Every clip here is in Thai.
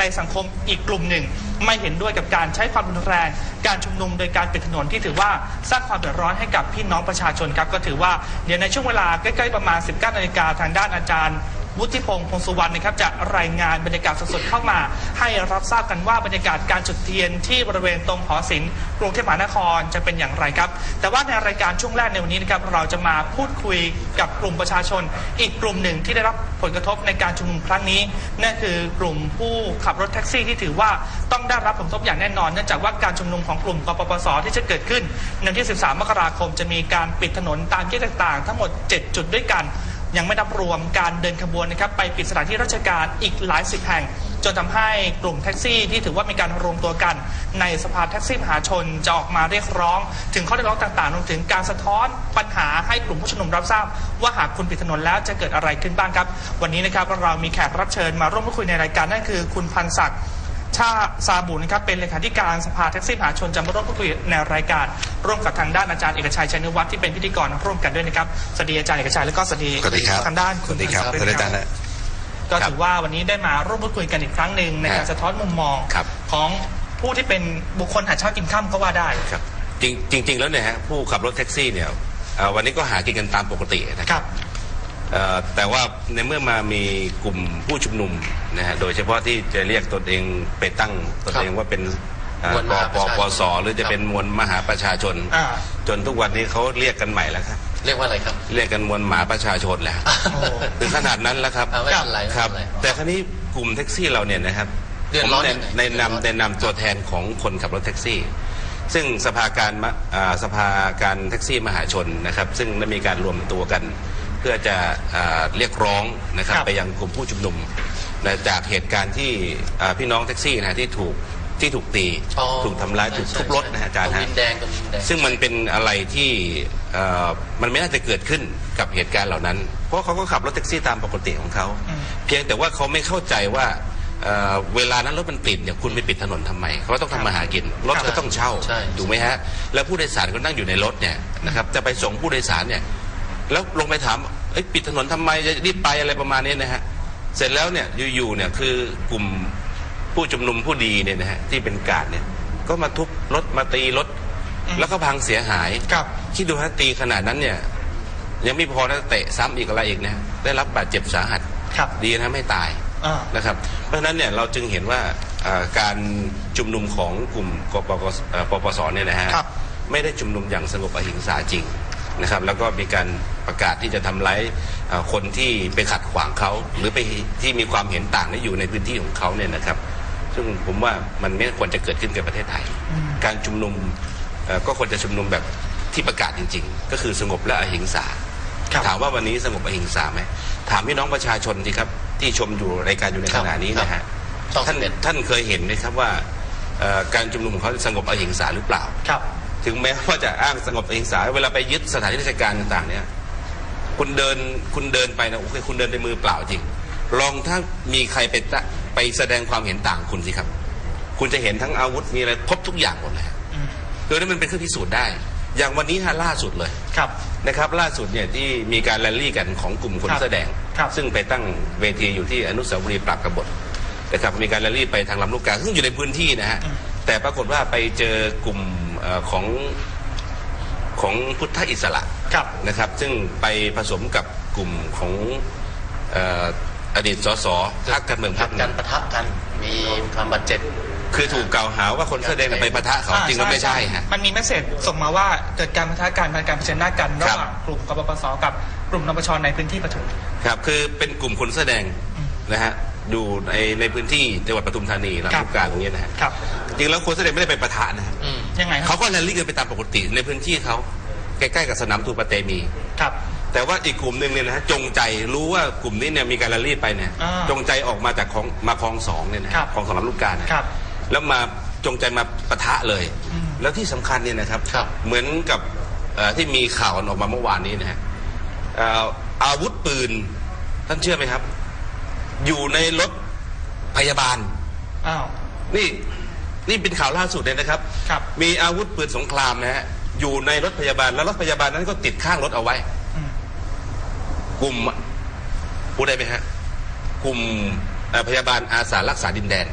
ในสังคมอีกกลุ่มหนึ่ง ไม่เห็นด้วยกับการใช้ความรุนแรง การชุมนุมโดยการปิดถนนที่ถือว่าสร้างความเดือดร้อนให้กับพี่น้องประชาชนครับก็ถือว่าเดี๋ยวในช่วงเวลาใกล้ๆประมาณ 19นาฬิกาทางด้านอาจารย์ วุฒิพงศ์พงสุวรรณนะครับจะรายงานบรรยากาศสดๆเข้ามา ให้รับทราบกันว่าบรรยากาศการจุดเทียนที่บริเวณตรงหอศิลป์กรุงเทพมหานครจะเป็นอย่างไรครับ แต่ว่าในรายการช่วงแรกในวันนี้นะครับเราจะมาพูดคุยกับกลุ่มประชาชน อีกกลุ่มหนึ่งที่ได้รับผลกระทบในการชุมนุมครั้งนี้นั่นคือกลุ่มผู้ขับรถแท็กซี่ที่ถือว่าต้องได้รับผลกระทบอย่างแน่นอนเนื่องจากว่าการชุมนุมของกลุ่มกปปสที่จะเกิดขึ้นในวันที่ 13 มกราคม จะมีการปิดถนนตามแยกต่างๆ ทั้งหมด 7 จุดด้วยกัน ยังไม่นับรวมการเดินขบวนนะครับไปปิดสถานที่ราชการอีกหลายสิบแห่ง จนทำให้กลุ่มแท็กซี่ที่ถือว่ามีการรวมตัวกัน ในสภาแท็กซี่มหาชนจะออกมาเรียกร้อง ถึงข้อเรียกร้องต่างๆรวมถึงการสะท้อนปัญหาให้กลุ่มผู้ชุมนุมรับทราบ ว่าหากคุณปิดถนนแล้วจะเกิดอะไรขึ้นบ้างครับ วันนี้นะครับเรามีแขกรับเชิญมาร่วมพูดคุยในรายการนั่นคือ คุณพันศักดิ์ ชาซาบุนะครับเป็นเลขาธิการสภาแท็กซี่มหาชนจะมาร่วมพูดคุยในรายการ ร่วมกับทางด้านอาจารย์เอกชัยชัยนุวัฒน์ที่เป็นพิธีกรร่วมกันด้วยนะครับสวัสดีอาจารย์เอกชัยแล้วก็สวัสดีสวัสดีครับทางด้านสคุณวัสดีครับพันท่านศักอาดิ์จารย์ด้วยนะก็ครับถือว่าวันนี้ได้มาร่วมพูดคุยกันอีกครั้งหนึ่งในการฮะสะท้อนมุมมองครับของผู้ที่เป็นบุคคลหาเช้ากินข้ามก็ว่าได้ครับจริงจริงๆแล้วเนี่ยฮะผู้ขับรถแท็กซี่เนี่ยเอ่อวันนี้ก็หากินกันตามปกตินะคครัรับบ เอ่อแต่ว่าในเมื่อมามีกลุ่มผู้ชุมนุมนะฮะโดยเฉพาะที่จะเรียกตนเองไปตั้งตนเองว่าเป็นเอ่อมวลมหาปประปชาชนปสหรือจะเป็นมวลมหาประชาชน อ่า จนทุกวันนี้เขาเรียกกันใหม่แล้วครับเรียกว่าอะไรครับ เรียกกันมวลหมาประชาชนแล้วโอ้ถึงขนาดนั้นแล้วครับเอาไม่เป็นไรครับ ไม่เป็นไรแต่ครั้นี้กลุ่มแท็กซี่เราเนี่ยนะครับเดือดผมร้อนในยังไงในเดือดร้อนนำในนำตัวแทนของคนขับรถแท็กซี่ ซึ่งสภาการมะอ่าสภาการแท็กซี่มหาชนนะครับ ซึ่งได้มีการรวมตัวกัน เพื่อจะอ่าเรียกร้องนะครับครับไปยังกลุ่มผู้ชุมนุมนะจากเหตุการณ์ที่อ่าพี่น้องแท็กซี่นะฮะที่ถูกที่ถูกตีอ๋อถูกทำร้ายใช่ถูกใช่ทุบรถนะฮะอาจารย์ตรงฮะดินแดงตรงดินแดงซึ่งมันเป็นอะไรที่เอ่อมันไม่น่าจะเกิดขึ้นกับเหตุการณ์เหล่านั้น เพราะเขาก็ขับรถแท็กซี่ตามปกติของเขาอืมเพียงแต่ว่าเขาไม่เข้าใจว่าเอ่อเวลานั้นรถมันติดเนี่ยคุณไปปิดถนนทำไมเขาต้องทำมาหากินรถก็ต้องเช่าใช่ถูกไหมฮะแล้วผู้โดยสารก็นั่งอยู่ในรถเนี่ยนะครับจะไปส่งผู้โดยสารเนี่ย แล้วลงไปถามเอ้ยปิดถนนทำไมจะรีบไปอะไรประมาณนี้นะฮะเสร็จแล้วเนี่ยอยู่ๆเนี่ยคือกลุ่มผู้ชุมนุมผู้ดีเนี่ยนะฮะที่เป็นกาดเนี่ย ก็มาทุบรถมาตีรถอืมแล้วก็พังเสียหายครับคิดดูฮะตีขนาดนั้นเนี่ย ยังไม่พอนะเตะซ้ำอีกอะไรอีกนะได้รับบาดเจ็บสาหัสครับดีนะไม่ตายอ่านะครับ เพราะฉะนั้นเนี่ยเราจึงเห็นว่าอ่าการชุมนุมของกลุ่มกปปสเอ่อปปสเนี่ยนะฮะครับไม่ได้ชุมนุมอย่างสงบอหิงสาจริงนะครับ แล้วก็มีการ ประกาศที่จะทำร้ายอ่าคนที่ไปขัดขวางเขา หรือไปที่มีความเห็นต่างที่อยู่ในพื้นที่ของเขาเนี่ยนะครับ ซึ่งผมว่ามันไม่ควรจะเกิดขึ้นกับประเทศไทยอืมการชุมนุมเอ่อก็ควรจะชุมนุมแบบที่ประกาศจริง ๆ ก็คือสงบและอหิงสาครับถามว่าวันนี้สงบอหิงสาไหมถามพี่น้องประชาชนสิครับที่ชมอยู่รายการอยู่ในครัขบณะนี้นะฮะต้องท่านสำเร็จท่านเคยเห็นไหมครับว่าเอ่อการชุมนุมของเขาสงบอหิงสาหรือเปล่าครับ ถึงแม้ว่าจะอ้างสงบอหิงสาเวลาไปยึดสถานที่ราชการต่างๆเนี่ย คุณเดินคุณเดินไปนะโอเคคุณเดินในมือเปล่าจริง ลองถ้ามีใครไปตะไปแสดงความเห็นต่างคุณสิครับ คุณจะเห็นทั้งอาวุธมีอะไรครบทุกอย่างหมดเลยฮะอืมโดยนั้นมันเป็นเครื่องพิสูจน์ได้ อย่างวันนี้ฮะล่าสุดเลยครับนะครับ ล่าสุดเนี่ยที่มีการแรลลี่กันของกลุ่มคนครับแสอแดง ครับ ซึ่งไปตั้งเวทีอยู่ที่อนุสาวรีย์ปราบกบฏนะครับมีการแรลลี่ไปทางลำลูกกาซึ่งอยู่ในพื้นที่นะฮะอืมแต่ปรากฏว่าไปเจอกลุ่มเอ่อของ ของพุทธอิสระครับนะครับ ซึ่งไปผสมกับกลุ่มของเอ่ออดีตสสพรรคการเมืองพพัรรกคหกันึ่นงปะทะกันมีความบาดเจ็บ คือถูกกล่าวหาว่าคนแสอแดงไปปะทะเขาอ่าจริงแล้วไม่ใช่ฮะ มันมีเมสเซจส่งมาว่าเกิดการปะทะกันการเผชิญหน้ากันระหว่างกลุ่มกปปสกับกลุ่มนปชในพื้นที่ปทุม ครับคือเป็นกลุ่มคนแสอแดงอืมนะฮะอยู่ในในพื้นที่จังหวัดปทุมธานีลำครัลูบกกาตรงนี้นะฮะครับ จริงแล้วคนแสอแดงไม่ได้ไปปะทะนะฮะอืมยังไงคเขารับก็แรลลี่กันไปตามปกติในพื้นที่เขา ใกล้ๆกับสนามทูปะเตมี ครับ แต่ว่าอีกกลุ่มหนึ่งเนี่ยนะฮะจงใจรู้ว่ากลุ่มนี้เนี่ยมีการแรลลี่ไปเนี่ยอ่าจงใจออกมาจากของมาคลองสองเนี่ยนะฮะครับ คลองสองลำลูกกาเนี่ย ครับ แล้วมาจงใจมาปะทะเลย อืมแล้วที่สำคัญเนี่ยนะครับครับ เหมือนกับเอ่อที่มีข่าวออกมาเมื่อวานนี้นะฮะเอ่ออาวุธปืน ท่านเชื่อไหมครับ อยู่ในรถพยาบาล อ้าว นี่นี่เป็นข่าวล่าสุดเลยนะครับ ครับ มีอาวุธปืนสงครามนะฮะ อยู่ในรถพยาบาล แล้วรถพยาบาลนั้นก็ติดข้างรถเอาไว้อืมกลุ่มพูดได้ไหมฮะ กลุ่มเอ่อพยาบาลอาสารักษาดินแดน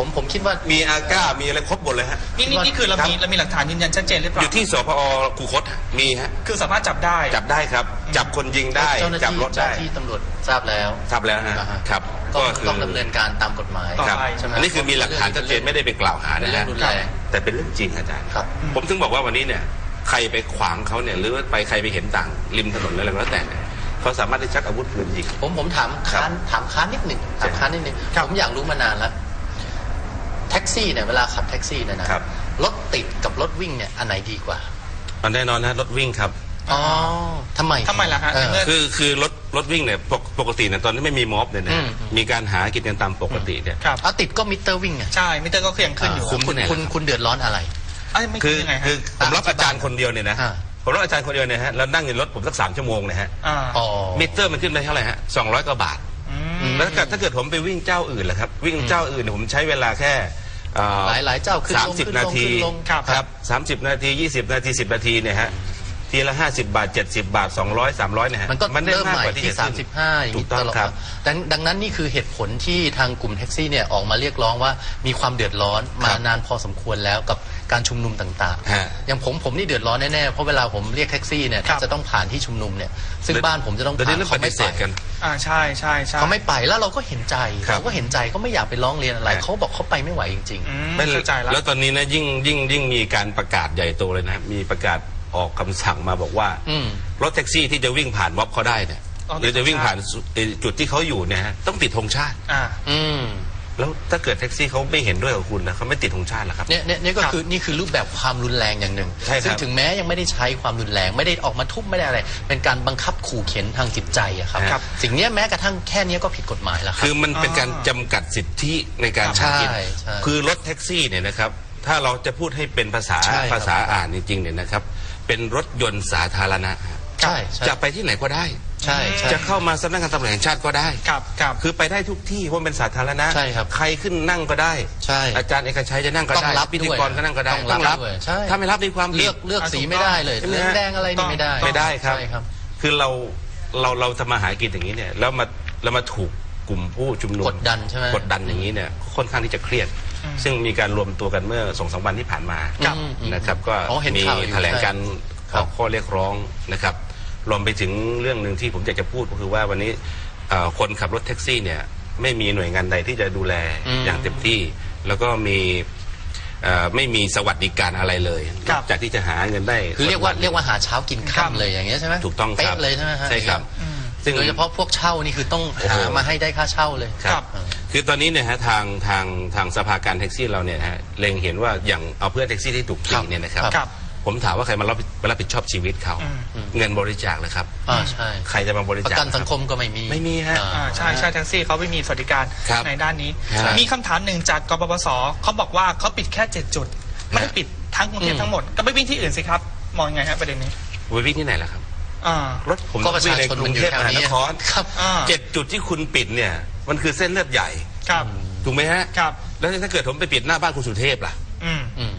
ผมผมคิดว่ามีอาก้ามีอะไรครบหมดเลยฮะนี่นี่นี่คือเรามีเรามีหลักฐานยืนยันชัดเจนหรือเปอล่ายู่ที่สพอคูคตฮะมีฮะคือสามารถจับได้จับได้ครับ จับคนยิงได้เจ้าหน้าจับที่รถเจ้าหได้น้าที่ตำรวจทราบแล้วทราบแล้วฮะอ่าฮะครับก็ก็คือต้องดำเนินการตามกฎหมายต่อครับไปใช่ไหมอันนี้คือมีหลักฐานชัดเจนไม่ได้ไปกล่าวหาเป็นนะเรื่อฮะงรุนแรง แต่เป็นเรื่องจริงอาจารย์ครับ ผมถึงบอกว่าวันนี้เนี่ยใครไปขวางเขาเนี่ยหรือว่าไปใครไปเห็นต่างริมถนนอะไรก็แล้วแต่เนี่ยเขาสามารถที่ชักอาวุธปืนยิง ผมผมถามครับค้านถามค้านนิดหนึ่งถามค้านนิดหนึ่งครับผมอยากรู้มานานแล้วแท็กซี่เนี่ยเวลาขับแท็กซี่เนี่ยนะครับ รถติดกับรถวิ่งเนี่ยอันไหนดีกว่ามันแน่นอนนะรถวิ่งครับ อ๋อทำไมทำไมล่ะฮะเออในเมื่อคือคือรถ รถวิ่งเนี่ยปกปกติเนี่ยตอนที่ไม่มีม็อบเนี่ยนะอืม มีการหากินกันตามปกติเนี่ย ครับ เอาติดก็มิเตอร์วิ่งอะใช่มิเตอร์ก็คือยังขึ้นอยู่คุ้มคุณที่ไหนคุณคุณเดือดร้อนอะไร เอ้ยไม่คืคืออยังไงฮะคือผมรับอาจารย์คนเดียวเนี่ยนะอ่า ผมรับอาจารย์คนเดียวเนี่ยฮะแล้วนั่งอยู่รถผมสักสามชั่วโมงเนี่ยฮะอ่าอ๋อ มิเตอร์มันขึ้นไปเท่าไหร่ฮะสองร้อยกว่าบาท อืมอืมแล้วถ้าเกิดถ้าเกิดผมไปวิ่งเจ้าอื่นล่ะครับ วิ่งเจ้าอื่นเนี่ยผมใช้เวลาแค่เอ่อหลายหลายเจ้าขึ้นลงสามสิบขึ้นลงนาทีขึ้นลงครับ ครับสามสิบนาทียี่สิบนาทีสิบนาทีเนี่ยฮะ ทีละห้าสิบบาทเจ็ดสิบาทสองร้อยสามร้อยเนี่ยฮะมันก็ได้เริ่มมากใหม่กว่าที่ที่ จะขึ้น 35 อย่างถูนี้กต้อตงลอดครับดังดังนั้นนี่คือเหตุผลที่ทางกลุ่มแท็กซี่เนี่ยออกมาเรียกร้องว่ามีความเดือดร้อนมาครับนานพอสมควรแล้วกับการชุมนุมต่างฮะๆ อย่างผมผมนี่เดือดร้อนแน่ๆ เพราะเวลาผมเรียกแท็กซี่เนี่ยครับ จะต้องผ่านที่ชุมนุมเนี่ยซึ่งบ้านผมจะต้องเดี๋ยวผ่านี้นเริ่มปเขาฏิไม่เสไปธกัน อ่าใช่ใช่ใช่เขาไม่ไปแล้วเราก็เห็นใจครับ เราก็เห็นใจก็ไม่อยากไปร้องเรียนอะไรฮะเขาบอกเขาไปไม่ไหวจริง อืมไม่เข้าใจแล้ว แล้วตอนนี้นะยิ่งยิ่งยิ่งมีการประกาศใหญ่โตเลยนะ มีประกาศ ออกคำสั่งมาบอกว่า อืม รถแท็กซี่ที่จะวิ่งผ่านม็อบเขาได้เนี่ยต้องหรือจะวิ่งผ่านสุเอ่อจุดที่เขาอยู่เนี่ยฮะต้องติดธงชาติ อ่าๆอืม แล้วถ้าเกิดแท็กซี่เขาไม่เห็นด้วยกับคุณนะเขาไม่ติดธงชาติหรอครับ เนี่ยเนี่ยเนี่ยก็ครับคือนี่คือรูปแบบความรุนแรงอย่างหนึ่งใช่ครับ ซึ่งถึงแม้ยังไม่ได้ใช้ความรุนแรง ไม่ได้ออกมาทุบไม่ได้อะไร เป็นการบังคับขู่เข็นทางจิตใจอะครับ ครับ สิ่งเนี้ยแม้กระทั่งแค่เนี้ยก็ผิดกฎหมายแล้วครัคืบอมันเป็นการจำกัดสิทธิในการใช่ใช้กิน ใช่คือรถแท็กซี่เนี่ยนะครับ ถ้าเราจะพูดให้เป็นภาษาใช่ครับภาษาอ่านจริงๆเนี่ยนะครับ เป็นรถยนต์สาธารณะฮะใช่ใช่จะไปที่ไหนก็ได้ ใช่ใช่ จะเข้ามาสำนักงานตำรวจแห่งชาติก็ได้ครับครับ คือไปได้ทุกที่เพราะมันเป็นสาธารณะใช่ครับใครขึ้นนั่งก็ได้ ใช่อาจารย์เอกชัยจะนั่งก็ได้ต้องรับพิธีกรด้วยก็นั่งก็ได้ต้องรับด้วยใช่ ถ้าไม่รับในความผิเลืด อกเลือกอะสีถูกไม่ต้องได้เลยใช่ไหมเหลืองฮะแดงอะไรนี่ไม่ได้ไม่ได้ครับ ใช่ครับ คือเราเราเราทำมาหากินอย่างนี้เนี่ยแล้วมาแล้วมาถูกกลุ่มผู้ชุมนุมกดดันใช่ไหม กดดันอย่างนี้เนี่ยค่อนข้างที่จะเครียดอืม ซึ่งมีการรวมตัวกันเมื่อสองสามวันที่ผ่านมาครับอืมอืมนะครับก็อ๋อเห็นมีข่าวอยู่ แถลงการครัอบอกข้อเรียกร้องนะครับรวมไปถึงเรื่องหนึ่งที่ผมอยากจะพูดก็คือว่าวันนี้เอ่อคนขับรถแท็กซี่เนี่ยไม่มีหน่วยงานใดที่จะดูแลอืมอย่างเต็มที่ แล้วก็มีเอ่อไม่มีสวัสดิการอะไรเลยครับนอกจากที่จะหาเงินได้คือเรียกว่าสันเรียกว่าหาเช้ากินครับค่ำเลยอย่างเงี้ยใช่ไหมถูกต้องครับเป๊ะเลยใช่ไหมฮะ ใช่ครับอืม ซึ่ง โดยเฉพาะพวกเช่านี่คือต้องโอ้โหหามาให้ได้ค่าเช่าเลย ครับอ่าคือตอนนี้เนี่ยฮะทางทางทางสภาการแท็กซี่เราเนี่ยนะฮะเล็งเห็นว่าอย่างเอาเพื่อนแท็กซี่ที่ถูกตีเนี่ยนะครับ ครับ ผมถามว่าใครมารับมารับผิดชอบชีวิตเขา อืม เงินบริจาคเลยครับ อ่าใช่ใครจะมาบริประจาค กันสังคมก็ไม่มีไม่มีฮะ อ่าอ่าใช่ใช่แท็กซี่เขาไม่มีสวัสดิการครับในด้านนี้ ใช่มีคำถามหนึ่งจากกปปสเขาบอกว่าเขาปิดแค่เจ็ดจุด ไม่ได้ปิดทั้งกรุงเทพอืมทั้งหมด ก็ไปวิ่งที่อื่นสิครับ มองยังไงฮะประเด็นนี้ ไปวิ่งที่ไหนล่ะครับ อ่ารถผมก็ประชาวิ่งในชนกรุมันงอยู่เทพแถมวหานี้นครครับ อ่า เจ็ดจุดที่คุณปิดเนี่ย มันคือเส้นเลือดใหญ่ครับ ถูกไหมฮะครับ แล้วถ้าเกิดผมไปปิดหน้าบ้านคุณสุเทพล่ะ อืมอืม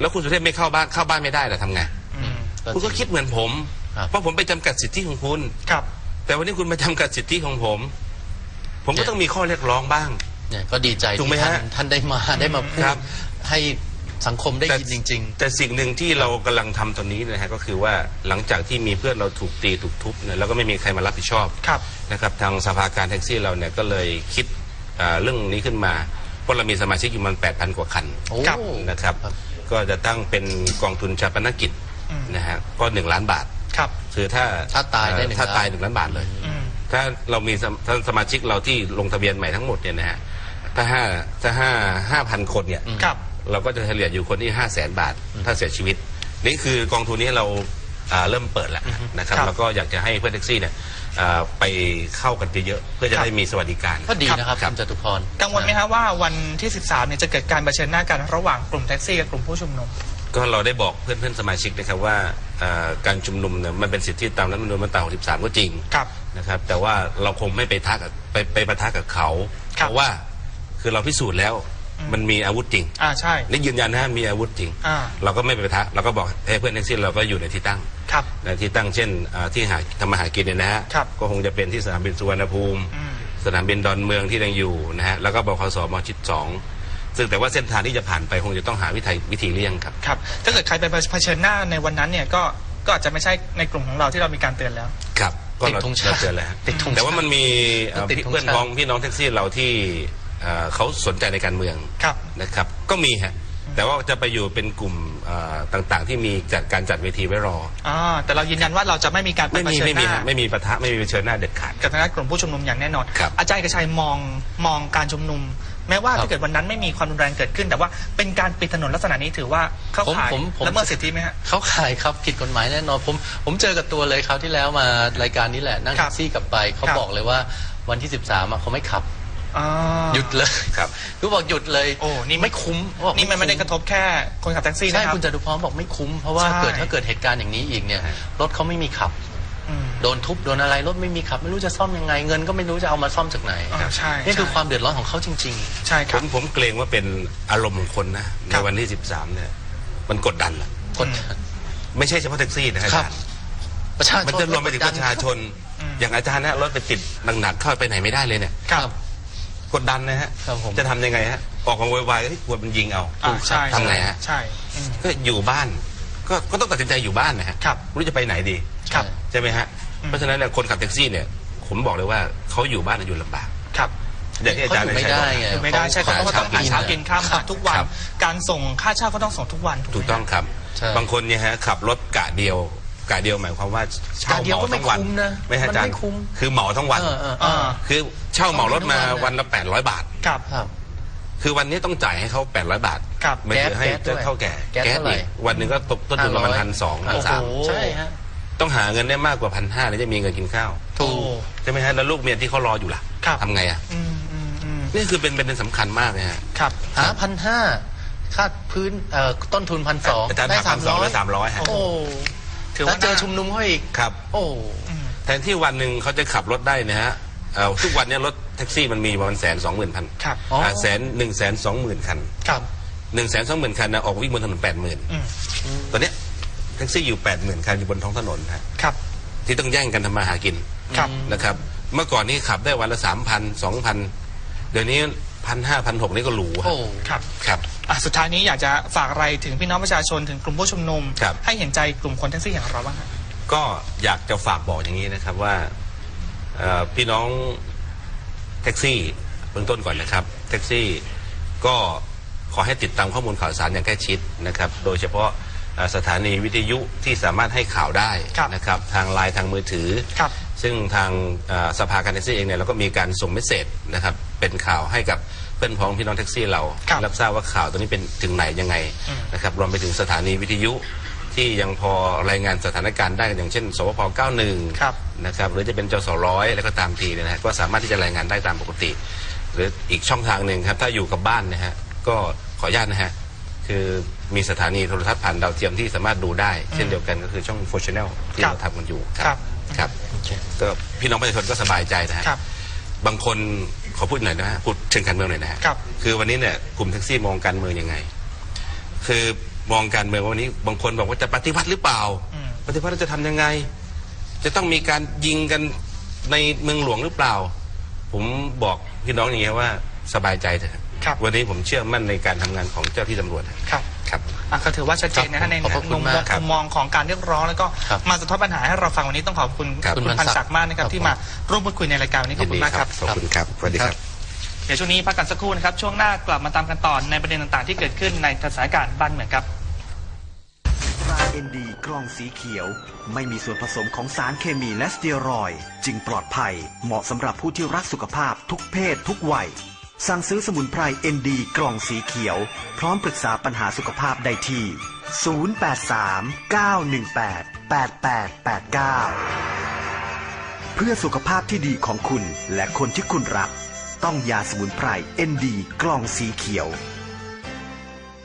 แล้วคุณสุเทพไม่เข้าบ้านเข้าบ้านไม่ได้ล่ะทำไงอืมคุณก็คิดเหมือนผม ครับ เพราะผมไปจำกัดสิทธิของคุณ ครับ แต่วันนี้คุณมาจำกัดสิทธิของผม ผมก็ต้องมีข้อเรียกร้องบ้าง เนี่ยก็ดีใจถูกไหมที่ท่านฮะท่านได้มาได้มาพูครัดบ ให้ สังคมได้ยินจริง แต่สิ่งหนึ่งที่เรากำลังทำตอนนี้นะฮะก็คือว่าหลังจากที่มีเพื่อนเราถูกตีถูกทุบเนี่ยแล้วก็ไม่มีใครมารับผิดชอบครับ นะครับทางสภาการแท็กซี่เราเนี่ยก็เลยคิดอ่าเรื่องนี้ขึ้นมาเพราะเรามีสมาชิกอยู่มัน8,000 กว่าคันๆโอ้ครับ นะครับครับ ก็จะตั้งเป็นกองทุนชาปนกิจอืม นะฮะก็หนึ่งล้านบาท ครับคือถ้าถ้าตายได้หนึ่งถ้าล้าน ตายหนึ่งล้านบาทเลย อืม ถ้าเรามีสมถ้าสมาชิกเราที่ลงทะเบียนใหม่ทั้งหมดเนี่ยนะฮะถ้าห้าถ้าห้าห้าพันคนเนี่ยอืมครับ เราก็จะเฉลี่ยอยู่คนที่ห้าแสนบาท ถ้าเสียชีวิต นี่คือกองทุนนี้เราอ่าเริ่มเปิดแล้วนะครับครับ แล้วก็อยากจะให้เพื่อนแท็กซี่เนี่ยอ่าไปเข้ากันเยอะๆเพื่อจะครับได้มีสวัสดิการ ก็ดีนะครับครับ คุณจตุพรกังวลไหมฮะว่าวันที่ 13เนี่ยจะเกิดการเผชิญหน้ากันระหว่างกลุ่มแท็กซี่กับกลุ่มผู้ชุมนุม ก็เราได้บอกเพื่อนเพื่อนๆสมาชิกนะครับว่าอ่าการชุมนุมเนี่ยมันเป็นสิทธิตามรัฐธรรมนูญมาตรา63 ก็จริง ครับ นะครับแต่ว่าเราคงไม่ไปทักบไปไปประทะกับเขา ครับเพราะว่าคือเราพิสูจน์แล้วอื มมันมีอาวุธจริงอ่าใช่ นี่ยืนยันนะฮะมีอาวุธจริง อ่า เราก็ไม่ไปประทะเราก็บอกให้เพื่อนแท็กซี่เราก็อยู่ในที่ตั้งครับ ในที่ตั้งเช่นอ่าที่หาทำมาหากินเนี่ยนะฮะครับก็คงจะเป็นที่สนามบินสุวรรณภูมิ อืม สนามบินดอนเมืองที่ยังอยู่นะฮะแล้วก็บคสมชิดสองซึ่งแต่ว่าเส้นทางที่จะผ่านไปคงจะต้องหาวิธีวิธีเลี่ยงครับ ครับ ถ้าเกิดใครไปเผชิญหน้าในวันนั้นเนี่ยก็ก็อาจจะไม่ใช่ในกลุ่มของเราที่เรามีการเตือนแล้ว ครับก็ติดเราธงชาติเราเจอแล้วฮะติดธงชาติแต่ว่ามันมีเอ่อติดธงชาติ เพื่อนพ้องพี่น้องแท็กซี่เราที่ เอ่อเขาสนใจในการเมืองครับ นะครับ ก็มีฮะแต่ว่าจะไปอยู่เป็นกลุ่มเอ่อต่างๆ ที่มีจัดการจัดเวทีไว้รอ อ่าแต่เรายืนยันว่าเราจะไม่มีการไปไม่เผมีชิญไม่หมีน้าฮะไม่มีปะทะไม่มีเผชิญหน้าเด็ดขาด กับทางด้านกลุ่มผู้ชุมนุมอย่างแน่นอน ครับ อาจารย์เอกชัยมองมองการชุมนุม แม้ว่าครับถ้าเกิดวันนั้นไม่มีความรุนแรงเกิดขึ้น แต่ว่าเป็นการปิดถนนลักษณะนี้ถือว่าเข้าผมข่ายผมผม ละเมิดสิทธิไหมฮะ เขาขายครับผิดกฎหมายแน่นอนผมผมเจอกับตัวเลยคราวที่แล้วมารายการนี้แหละนั่งครัแท็บกซี่กลับไปเขาครับบอกเลยว่าวันที่ 13อะเขาไม่ขับ อ่า หยุดเลยครับเขาบอกหยุดเลยโอ้นี่ ไม่คุ้มเขาบอกนี่มันไม่ได้กระทบแค่คนขับแท็กซี่ใช่นะครับ คุณจตุพรบอกไม่คุ้ม เพราะว่าใช่ เกิดถ้าเกิดเหตุการณ์อย่างนี้อีกเนี่ยใช่รถเขาไม่มีขับ อืม โดนทุบโดนอะไรรถไม่มีขับ ไม่รู้จะซ่อมยังไงเงินก็ไม่รู้จะเอามาซ่อมจากไหนอ่าใช่นี่คือใช่ ความเดือดร้อนของเขาจริงใช่คผรับ มผมเกรงว่าเป็นอารมณ์ของคนนะในครับวันที่ 13 เนี่ย มันกดดันละๆคนไม่ใช่เฉพาะแท็กซี่นะอาครับจารย์ประชาชนมันจะรวมไปถึงประชาชนอืมอย่างอาจารย์นะรถไปติดหนักๆเข้าไปไหนไม่ได้เลยเนี่ย ครับ กดดันนะฮะครับผม จะทำยังไงฮะออกมาโวยวายให้กลัวมันยิงเอา อ่าใช่ทำไงฮะ ใช่อืม ก็อยู่บ้านก็ก็ต้องตัดสินใจอยู่บ้านนะฮะครับ ไม่รู้จะไปไหนดี ครับ ใช่ไหมฮะ อืม เพราะฉะนั้นเนี่ยคนขับแท็กซี่เนี่ย ผมบอกเลยว่าเขาอยู่บ้านอยู่ลำบาก ครับ อย่างที่อาจารย์เขาอยู่ไม่ชัยบอกได้ไงคือไม่ได้ใช่เขาก็ต้องหาเช้ากินข้ามครับทุกวัน ครับ การส่งค่าเช่าก็ต้องส่งทุกวันถูกไหมถูกต้องครับ ใช่ บางคนเนี่ยฮะขับรถกะเดียว กะเดียวหมายความว่าเช่ากะเดียวเหก็มาไม่ทั้งวันคุ้มนะไม่ฮะมันอาจารไม่ย์คุ้ม คือเหมาทั้งวัน เออเออเออ่าอคือเช่าเหมารถมาเอาไปทั้งวันวันละ800 บาท ครับ ครับ คือวันนี้ต้องจ่ายให้เขา800 บาทครับไม่คือให้แก๊สด้วยเท่าแก่แก๊สเท่าไหร่อีกวันหนึ่งก็ตกต้นทุนประมาณ500พันสองพันโอ้สามโห ใช่ฮะ ต้องหาเงินได้มากกว่าพันห้าเลยจะมีเงินกินข้าวถูกใช่ไหมฮะแล้วลูกเมียที่เขารออยู่ล่ะครับ ทำไงอะอืมอืมอืมนี่คือเป็นเป็นสำคัญมากเลยฮะ ครับ หาพันห้าค่าพื้นเอ่อต้นทุนพันสองอาจารย์ได้หา1,200หรือ300ฮะ โอ้ ถือแล้วว่าเจอน่าชุมนุมเขาอีก ครับ โอ้อืมแทนที่วันหนึ่งเขาจะขับรถได้นะฮะเอ่อทุกวันเนี้รถแท็กซี่มันมีประมาณแสนสองหมื่นคันครับอ๋อแสนหนึ่งแสนสองหมื่นคันครับ หนึ่งแสนสองหมื่นคันนะออกวิ่งบนถนนแปดหมื่นอืม ตอนเนี้ยแท็กซี่อยู่แปดหมื่นคันอยู่บนท้องถนนฮะครับ ที่ต้องแย่งกันทำมาหากินครับ นะครับ เมื่อก่อนนี้ขับได้วันละสามพันสองพันเดี๋ยวนี้พันห้าพันหกนี่ก็หรูฮะโอ้ ครับ ครับ อะสุดท้ายนี้อยากจะฝากอะไรถึงพี่น้องประชาชนถึงกลุ่มผู้ชุมนุม ครับ ให้เห็นใจกลุ่มคนแท็กซี่อย่างเราบ้างครับ ก็อยากจะฝากบอกอย่างนี้นะครับว่าเอ่อพี่น้องแท็กซี่เบื้องต้นก่อนนะครับแท็กซี่ก็ขอให้ติดตามข้อมูลข่าวสารอย่างใกล้ชิดนะครับ โดยเฉพาะเอ่อสถานีวิทยุที่สามารถให้ข่าวได้ครับนะครับทางไลน์ทางมือถือ ครับ ซึ่งทางเอ่อสภาการแท็กซี่เองเนี่ยเราก็มีการส่งเมสเซจนะครับเป็นข่าวให้กับเพื่อนพ้องพี่น้องแท็กซี่เราครับรับทราบว่าข่าวตัวนี้เป็นถึงไหนยังไงอืม นะครับรวมไปถึงสถานีวิทยุที่ยังพอรายงานสถานการณ์ได้อย่างเช่น สวพ91 ครับ นะครับหรือจะเป็นจสร้อยแล้วก็ตามทีเนี่ยนะฮะก็สามารถที่จะรายงานได้ตามปกติ หรืออีกช่องทางหนึ่งครับ ถ้าอยู่กับบ้านนะฮะก็ขออนุญาตนะฮะ คือมีสถานีโทรทัศน์ผ่านดาวเทียมที่สามารถดูได้ เช่นเดียวกันก็คือช่องโฟชแนลที่ครับเราทำกันอยู่ครับครับ ก็พี่น้องประชาชนก็สบายใจนะฮะครับ บางคนขอพูดหน่อยนะฮะพูดเชิงการเมืองหน่อยนะฮะครับ คือวันนี้เนี่ยกลุ่มแท็กซี่มองการเมืองยังไง คือมองการเมืองว่าวันนี้ บางคนบอกว่าจะปฏิวัติหรือเปล่า อืม ปฏิวัติแล้วจะทำยังไง จะต้องมีการยิงกันในเมืองหลวงหรือเปล่า ผมบอกพี่น้องอย่างนี้ว่าสบายใจเถอะครับ วันนี้ผมเชื่อมั่นในการทำงานของเจ้าที่ตำรวจครับ ครับ อะก็ถือว่าชัดเจนนะฮะในขอบพระคุมุณมมากครับมุมมองของการเรียกร้องแล้วก็ครับมาสะท้อนปัญหาให้เราฟังวันนี้ต้องขอบคุณครับคุณพันศักดิ์มากนะครับครับที่มาร่วมพูดคุยในรายการวันนี้ขอบคุณมากครับ ขอบคุณครับ สวัสดีครับ เดี๋ยวช่วงนี้พักกันสักครู่นะครับ ช่วงหน้ากลับมาตามกันต่อในประเด็นต่างๆ ที่เกิดขึ้นในสถานการณ์บ้านเมืองครับ ตราเอ็นดีกล่องสีเขียว ไม่มีส่วนผสมของสารเคมีและสเตียรอยด์จึงปลอดภัย เหมาะสำหรับผู้ที่รักสุขภาพทุกเพศทุกวัย สั่งซื้อสมุนไพรเอ็นดีกล่องสีเขียว พร้อมปรึกษาปัญหาสุขภาพได้ที่ 083-918-8889 เพื่อสุขภาพที่ดีของคุณและคนที่คุณรัก ต้องยาสมุนไพรเอ็นดีกล่องสีเขียว